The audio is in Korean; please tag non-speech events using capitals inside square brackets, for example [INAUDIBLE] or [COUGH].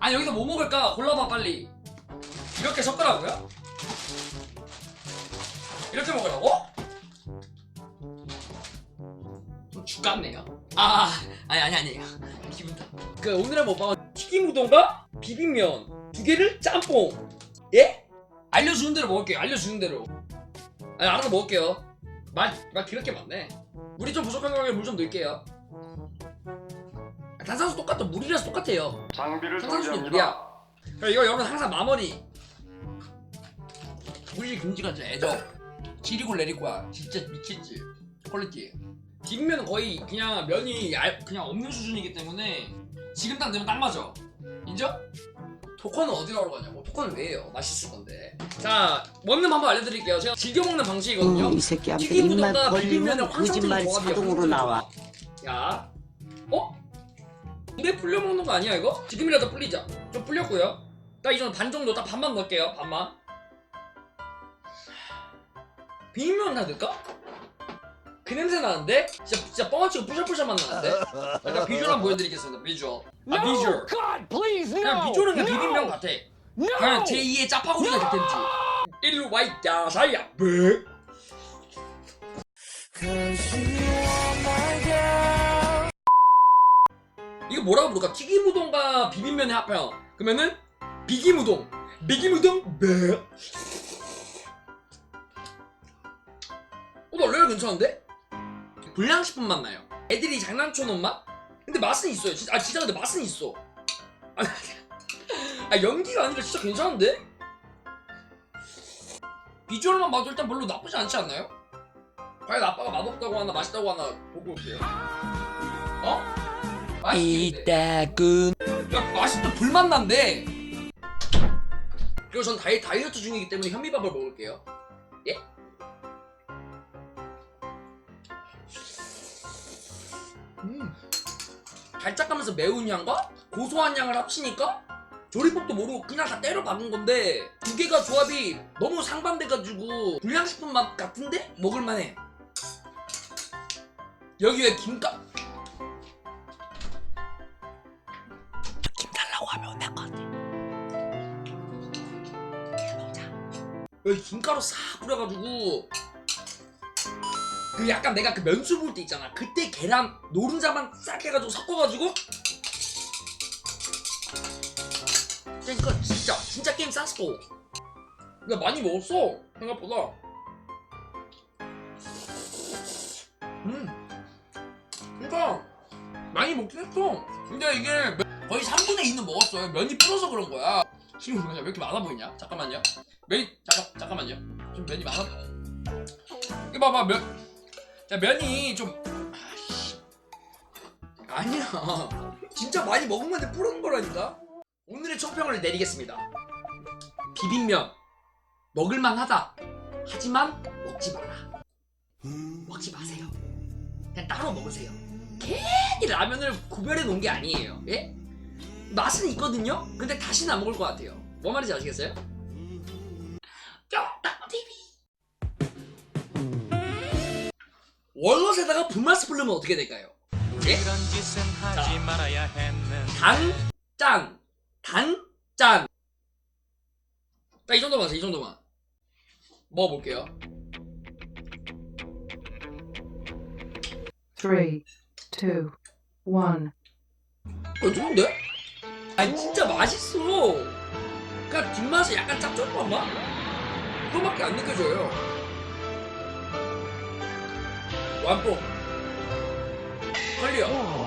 아니 여기서 뭐 먹을까? 골라봐 빨리. 이렇게 섞으라고요? 이렇게 먹으라고? 좀 죽겠네요. 아 아니 아니 아니에요. 기분 탓그 오늘의 먹방은 튀김 우동과 비빔면 두 개를 짬뽕. 예? 알려주는 대로 먹을게요. 알려주는 대로. 아니 알아서 먹을게요. 말, 말 그렇게 많네. 물이 좀 부족한 경우에 물 좀 넣을게요. 아, 탄산수 똑같아. 물이라서 똑같아요. 장비를 탄산수도 정지합니다. 물이야. 그러니까 이거 여러분 항상 마무리. 물이 금지가 진짜 애죠 지리고 내리고야 진짜 미쳤지. 퀄리티. 비빔면은 거의 그냥 면이 얇 그냥 없는 수준이기 때문에 지금 딱 넣으면 딱 맞아. 인정? 토커는 어디로 하러 가냐고. 토커는 왜 해요? 맛있을 건데. 자 먹는 방법 알려드릴게요. 제가 즐겨 먹는 방식이거든요. 음, 이 새끼한테 튀김 입만 벌리면 조합이야, 자동으로 나와. 야 어? 근데 불려 먹는 거 아니야 이거? 지금이라도 불리자 좀 불렸고요 딱이 정도 반 정도 딱 반만 넣을게요 반만 비빔면 하나 넣을까? 그 냄새 나는데? 진짜 진짜 뻥치고 뿌셔뿌셔 맛 나는데? 일단 비주얼 한번 보여드리겠습니다 비주얼 아 비주얼 God, please, no! 그냥 비주얼은 그냥! 비빔면 같아! 그냥 제2의 짜파구리가 됐든지 일로 와 있자 사이야 뭐? 이거 뭐라고 부를까? 튀김 우동과 비빔면의 합형 그러면은 비김 우동 비김 우동 네 어, 나 레알 괜찮은데? 불량식품 맛 나요 애들이 장난쳐놓은 맛? 근데 맛은 있어요 진짜, 아 진짜 근데 맛은 있어 아, [LAUGHS] 아 연기가 아니라 진짜 괜찮은데? 비주얼만 봐도 일단 별로 나쁘지 않지 않나요? 과연 아빠가 맛없다고 하나 맛있다고 하나 보고 올게요 어? 이따군. 야 맛있다 불맛 난데 그리고 전 다이, 다이어트 중이기 때문에 현미밥을 먹을게요. 예? 음. 달짝하면서 매운 향과 고소한 향을 합치니까 조리법도 모르고 그냥 다 때려 박은 건데 두 개가 조합이 너무 상반돼가지고 불량식품 맛 같은데? 먹을만해. 여기에 김가 하면 온다 건데 여기 김가루 싹 뿌려가지고 그 약간 내가 그 면수 볼 때 있잖아. 그때 계란 노른자만 싹 해가지고 섞어가지고 그러니까 진짜 진짜 게임 쌌어. 나 많이 먹었어 생각보다. 음. 그러니까 많이 먹긴 했어. 근데 이게 면- 거의 3분의 2는 먹었어요 면이 불어서 그런 거야. 지금 왜 이렇게 많아 보이냐? 잠깐만요. 면이 잠깐 잠깐만요. 좀 면이 많아. 이거 봐봐 면. 자, 면이 좀 아이씨. 아니야. 진짜 많이 먹은 건데 불은 거라니까? 오늘의 총평을 내리겠습니다. 비빔면. 먹을만하다. 하지만 먹지 마라. 먹지 마세요. 그냥 따로 먹으세요. 괜히 라면을 구별해 놓은 게 아니에요. 예? 맛은 있거든요 근데 다시는 안 먹을 것 같아요 뭔 말인지 아시겠어요? 쫑딱TV 월넛에다가 분말스 뿌리면 어떻게 될까요? 예? 말아야 했는 단짠 단 짠 딱 이 정도만 하세요 이 정도만 먹어볼게요 Three, two, one. 어 좋은데? 아니 진짜 맛있어. 그냥 뒷맛이 약간 짭조름한 맛? 그거밖에 안 느껴져요. 완뽕. 클리어